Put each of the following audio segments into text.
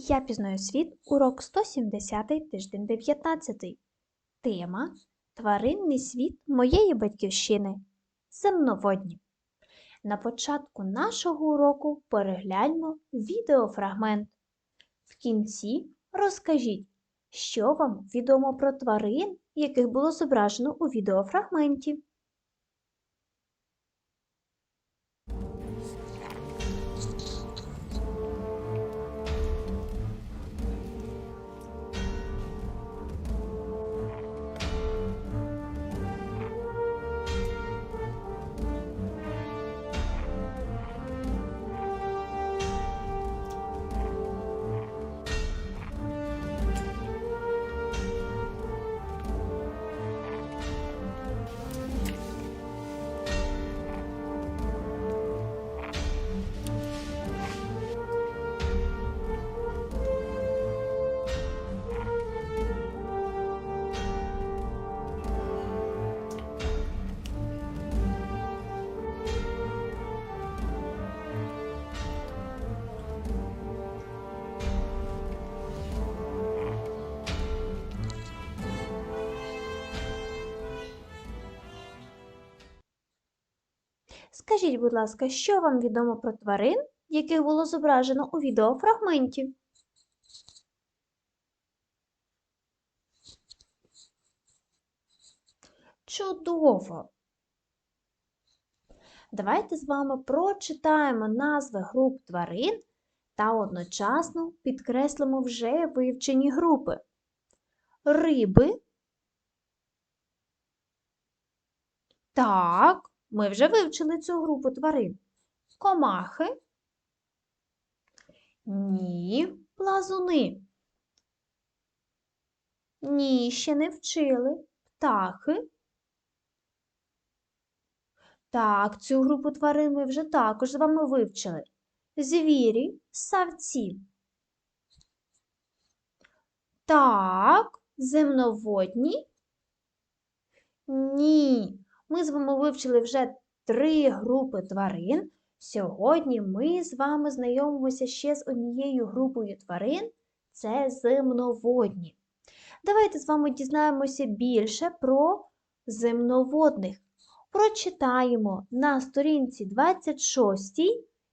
Я пізнаю світ, урок 170, тиждень 19. Тема Тваринний світ моєї батьківщини. Земноводні. На початку нашого уроку перегляньмо відеофрагмент. В кінці розкажіть, що вам відомо про тварин, яких було зображено у відеофрагменті. Скажіть, будь ласка, що вам відомо про тварин, яких було зображено у відеофрагменті? Чудово! Давайте з вами прочитаємо назви груп тварин та одночасно підкреслимо вже вивчені групи. Риби. Так, ми вже вивчили цю групу тварин. Комахи. Ні, плазуни. Ні, ще не вчили. Птахи. Так, цю групу тварин ми вже також з вами вивчили. Звірі, савці. Так, земноводні. Ні. Ми з вами вивчили вже три групи тварин. Сьогодні ми з вами знайомимося ще з однією групою тварин це земноводні. Давайте з вами дізнаємося більше про земноводних. Прочитаємо на сторінці 26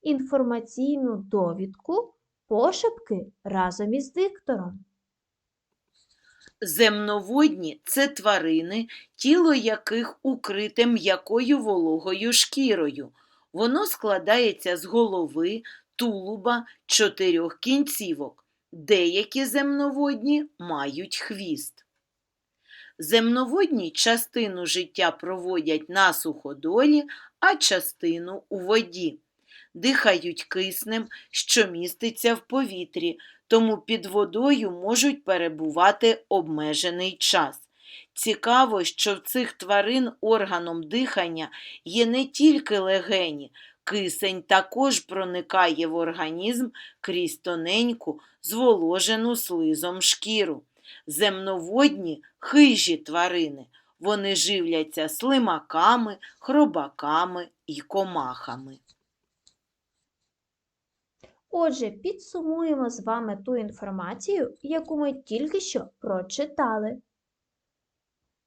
інформаційну довідку пошепки разом із диктором. Земноводні це тварини, тіло яких укрите м'якою вологою шкірою. Воно складається з голови, тулуба, чотирьох кінцівок. Деякі земноводні мають хвіст. Земноводні частину життя проводять на суходолі, а частину у воді. Дихають киснем, що міститься в повітрі, тому під водою можуть перебувати обмежений час. Цікаво, що в цих тварин органом дихання є не тільки легені, кисень також проникає в організм крізь тоненьку, зволожену слизом шкіру. Земноводні хижі тварини. Вони живляться слимаками, хробаками і комахами. Отже, підсумуємо з вами ту інформацію, яку ми тільки що прочитали.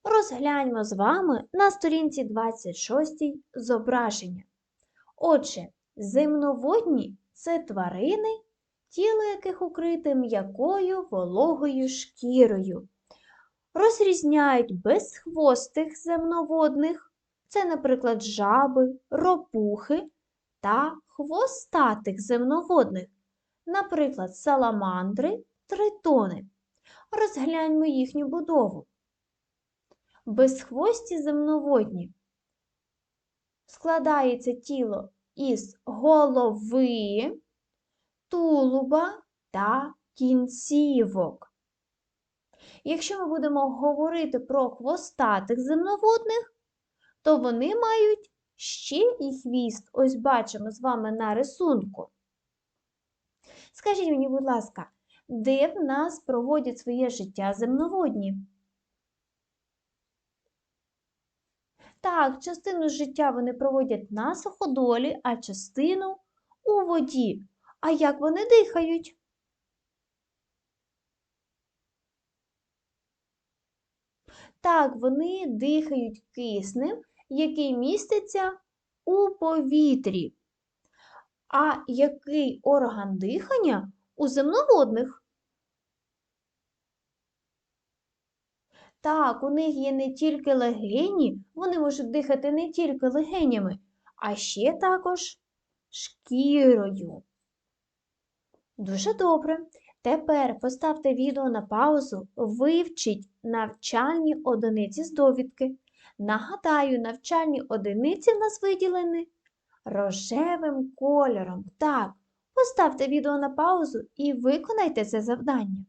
Розгляньмо з вами на сторінці 26 зображення. Отже, земноводні це тварини, тіло яких укрите м'якою вологою шкірою. Розрізняють безхвостих земноводних, це, наприклад, жаби, ропухи та хвостатих земноводних, наприклад, саламандри, тритони. Розгляньмо їхню будову. Безхвості земноводні. Складається тіло із голови, тулуба та кінцівок. Якщо ми будемо говорити про хвостатих земноводних, то вони мають ще і хвіст. Ось бачимо з вами на рисунку. Скажіть мені, будь ласка, де в нас проводять своє життя земноводні? Так, частину життя вони проводять на суходолі, а частину у воді. А як вони дихають? Так, вони дихають киснем який міститься у повітрі. А який орган дихання у земноводних? Так, у них є не тільки легені, вони можуть дихати не тільки легенями, а ще також шкірою. Дуже добре. Тепер поставте відео на паузу, вивчіть навчальні одиниці з довідки. Нагадаю, навчальні одиниці в нас виділені рожевим кольором. Так, поставте відео на паузу і виконайте це завдання.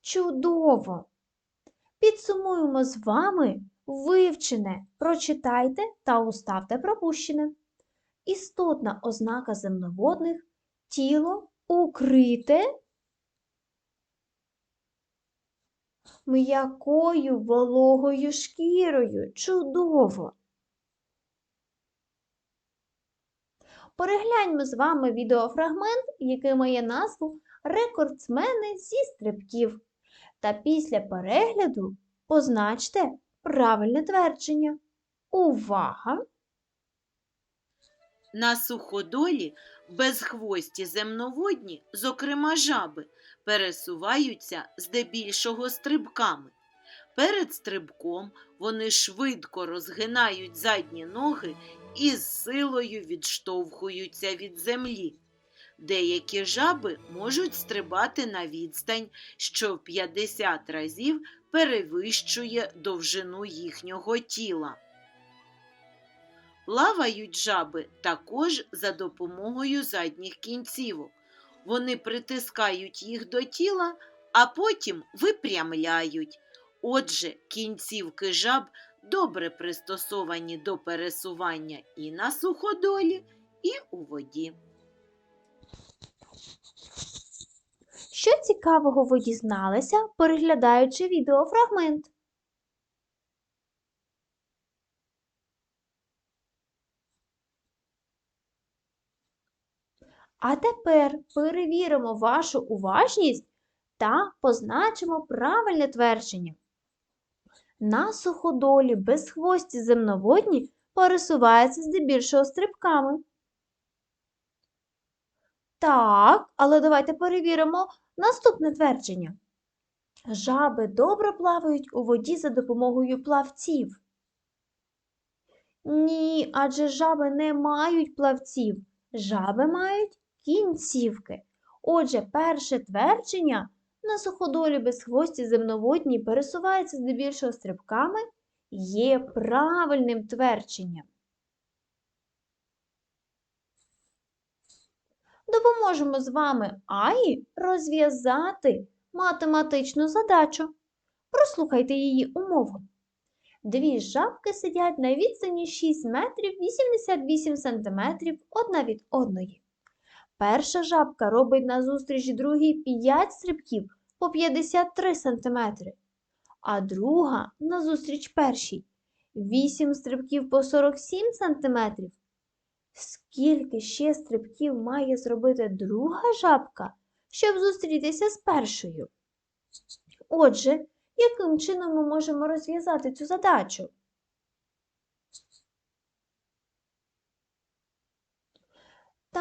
Чудово! Підсумуємо з вами вивчене. Прочитайте та уставте пропущене. Істотна ознака земноводних тіло укрите м'якою вологою шкірою. Чудово! Перегляньмо з вами відеофрагмент, який має назву Рекордсмени зі стрибків. Та після перегляду позначте правильне твердження. Увага! На суходолі безхвості земноводні, зокрема жаби, пересуваються здебільшого стрибками. Перед стрибком вони швидко розгинають задні ноги і з силою відштовхуються від землі. Деякі жаби можуть стрибати на відстань, що в 50 разів перевищує довжину їхнього тіла. Плавають жаби також за допомогою задніх кінцівок. Вони притискають їх до тіла, а потім випрямляють. Отже, кінцівки жаб добре пристосовані до пересування і на суходолі, і у воді. Що цікавого ви дізналися, переглядаючи відеофрагмент? А тепер перевіримо вашу уважність та позначимо правильне твердження. На суходолі безхвості земноводні пересуваються здебільшого стрибками. Так, але давайте перевіримо наступне твердження. Жаби добре плавають у воді за допомогою плавців. Ні, адже жаби не мають плавців. Жаби мають кінцівки. Отже, перше твердження на суходолі безхвості земноводні пересуваються здебільшого стрибками є правильним твердженням. Допоможемо з вами Аї розв'язати математичну задачу. Прослухайте її умову. Дві жабки сидять на відстані 6 метрів 88 сантиметрів одна від одної. Перша жабка робить назустріч другій 5 стрибків по 53 сантиметри, а друга назустріч першій 8 стрибків по 47 сантиметрів. Скільки ще стрибків має зробити друга жабка, щоб зустрітися з першою? Отже, яким чином ми можемо розв'язати цю задачу?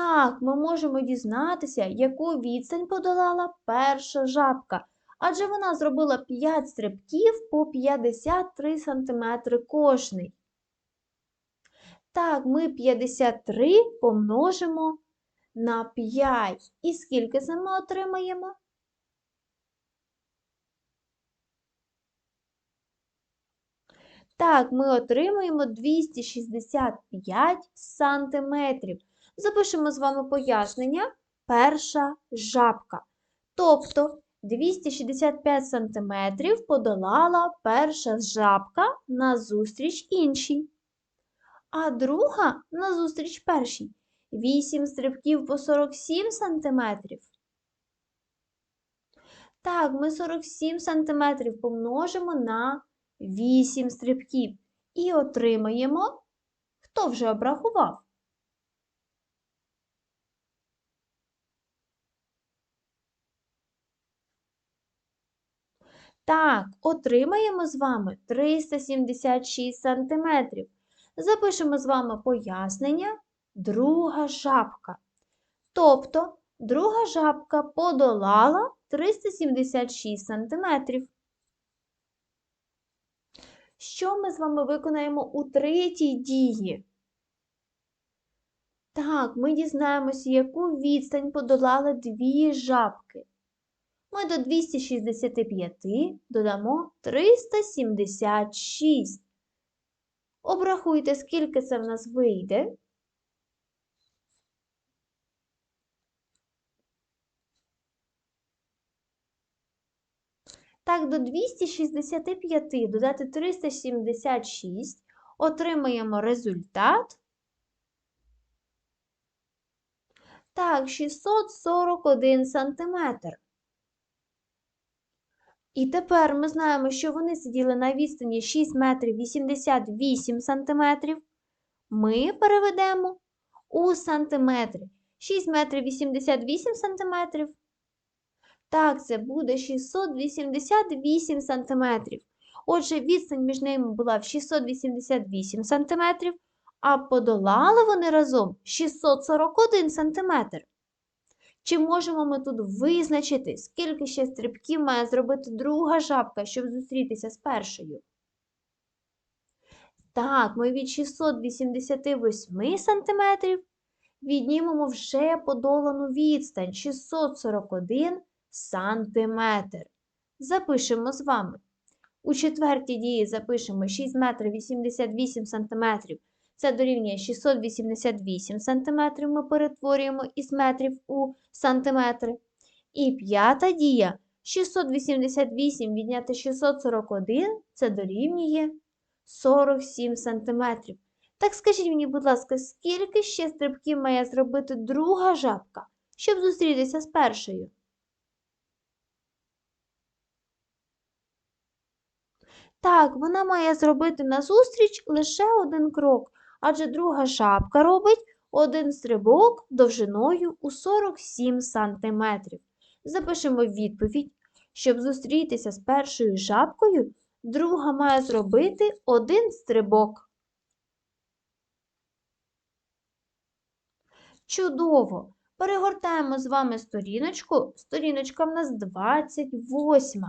Так, ми можемо дізнатися, яку відстань подолала перша жабка, адже вона зробила 5 стрибків по 53 см кожний. Так, ми 53 помножимо на 5. І скільки це ми отримаємо? Так, ми отримуємо 265 сантиметрів. Запишемо з вами пояснення. Перша жабка. Тобто 265 сантиметрів подолала перша жабка назустріч іншій. А друга назустріч першій 8 стрибків по 47 сантиметрів. Так, ми 47 сантиметрів помножимо на 8 стрибків і отримаємо, хто вже обрахував? Так, отримаємо з вами 376 см. Запишемо з вами пояснення друга жабка. Тобто, друга жабка подолала 376 см. Що ми з вами виконаємо у третій дії? Так, ми дізнаємося, яку відстань подолали дві жабки. Ми до 265 додамо 376. Обрахуйте, скільки це в нас вийде. Так, до 265 додати 376 отримаємо результат. Так, 641 сантиметр. І тепер ми знаємо, що вони сиділи на відстані 6 метрів 88 сантиметрів. Ми переведемо у сантиметри. 6 метрів 88 сантиметрів. Так, це буде 688 сантиметрів. Отже, відстань між ними була в 688 сантиметрів, а подолали вони разом 641 сантиметр. Чи можемо ми тут визначити, скільки ще стрибків має зробити друга жабка, щоб зустрітися з першою? Так, ми від 688 см віднімемо вже подолану відстань 641 сантиметр. Запишемо з вами. У четвертій дії запишемо 6 метрів 88 сантиметрів. Це дорівнює 688 см ми перетворюємо із метрів у сантиметри. І п'ята дія 688 відняти 641 це дорівнює 47 см. Так скажіть мені, будь ласка, скільки ще стрибків має зробити друга жабка, щоб зустрітися з першою? Так, вона має зробити назустріч лише один крок, адже друга жабка робить один стрибок довжиною у 47 см. Запишемо відповідь. Щоб зустрітися з першою жабкою, друга має зробити один стрибок. Чудово! Перегортаємо з вами сторіночку. Сторіночка в нас 28.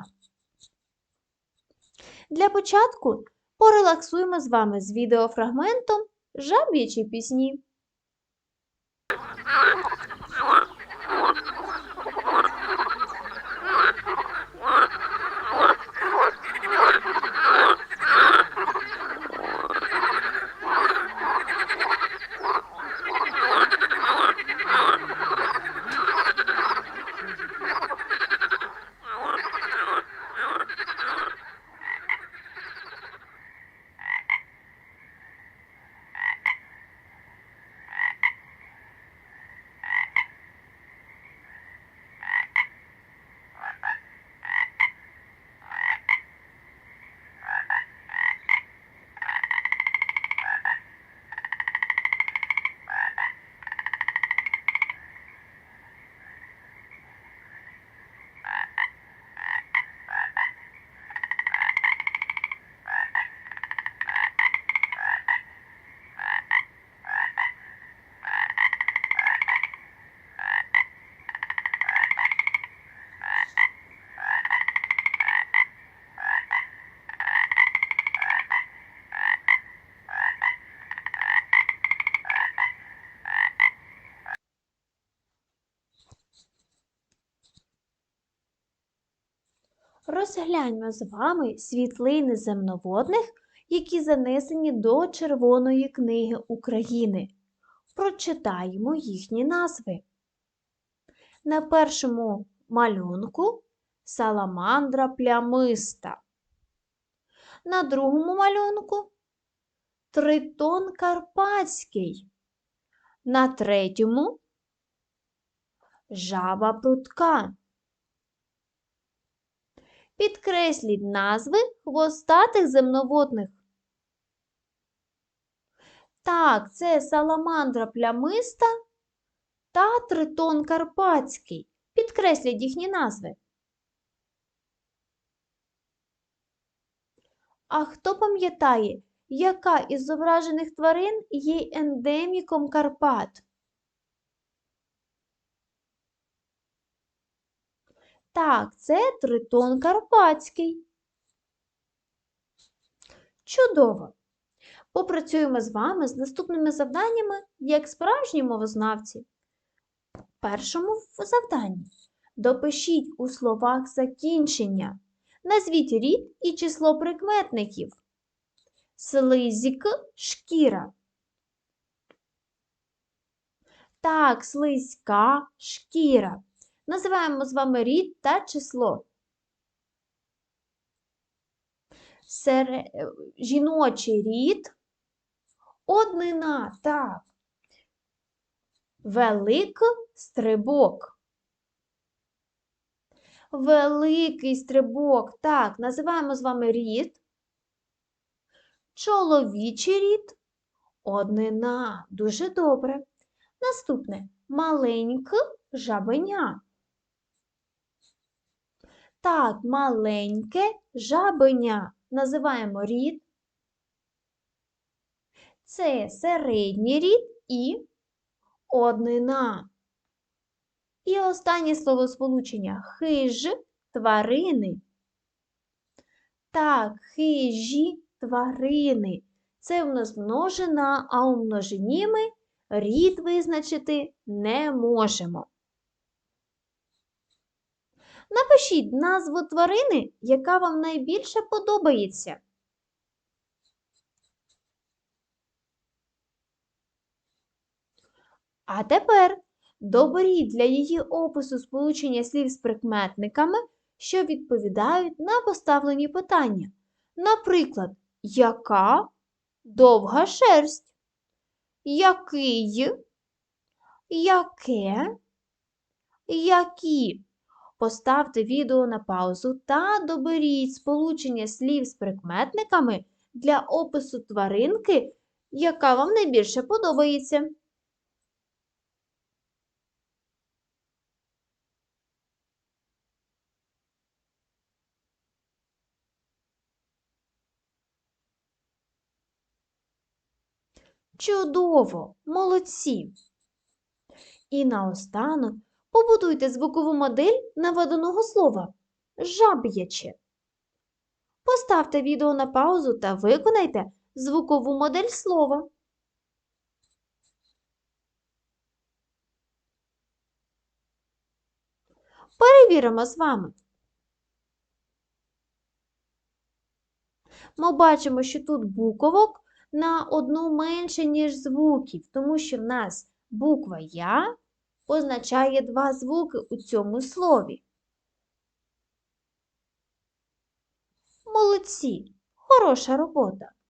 Для початку порелаксуємо з вами з відеофрагментом жаб'ячі пісні. Розгляньмо з вами світлини земноводних, які занесені до Червоної книги України. Прочитаємо їхні назви. На першому малюнку саламандра плямиста. На другому малюнку тритон карпатський. На третьому жаба прутка. Підкресліть назви хвостатих земноводних. Так, це саламандра плямиста та тритон карпатський. Підкресліть їхні назви. А хто пам'ятає, яка із зображених тварин є ендеміком Карпат? Так, це тритон карпатський. Чудово! Попрацюємо з вами з наступними завданнями як справжні мовознавці. Першому завданні допишіть у словах закінчення. Назвіть рід і число прикметників. Слизік шкіра. Так, слизька шкіра. Називаємо з вами рід та число. Сере... е, Жіночий рід. Однина, так. Велик стрибок. Великий стрибок. Так, називаємо з вами рід. Чоловічий рід. Однина. Дуже добре. Наступне маленьке жабеня. Так, маленьке жабеня. Називаємо рід. Це середній рід і однина. І останнє словосполучення хиж тварини. Так, хижі тварини. Це в нас множина, а у множині ми рід визначити не можемо. Напишіть назву тварини, яка вам найбільше подобається. А тепер доберіть для її опису сполучення слів з прикметниками, що відповідають на поставлені питання. Наприклад, яка довга шерсть? Який? Яке? Які? Поставте відео на паузу та доберіть сполучення слів з прикметниками для опису тваринки, яка вам найбільше подобається. Чудово! Молодці! І наостанок побудуйте звукову модель наведеного слова жаб'яче. Поставте відео на паузу та виконайте звукову модель слова. Перевіримо з вами. Ми бачимо, що тут буковок на одну менше, ніж звуків, тому що в нас буква Я означає два звуки у цьому слові. Молодці! Хороша робота!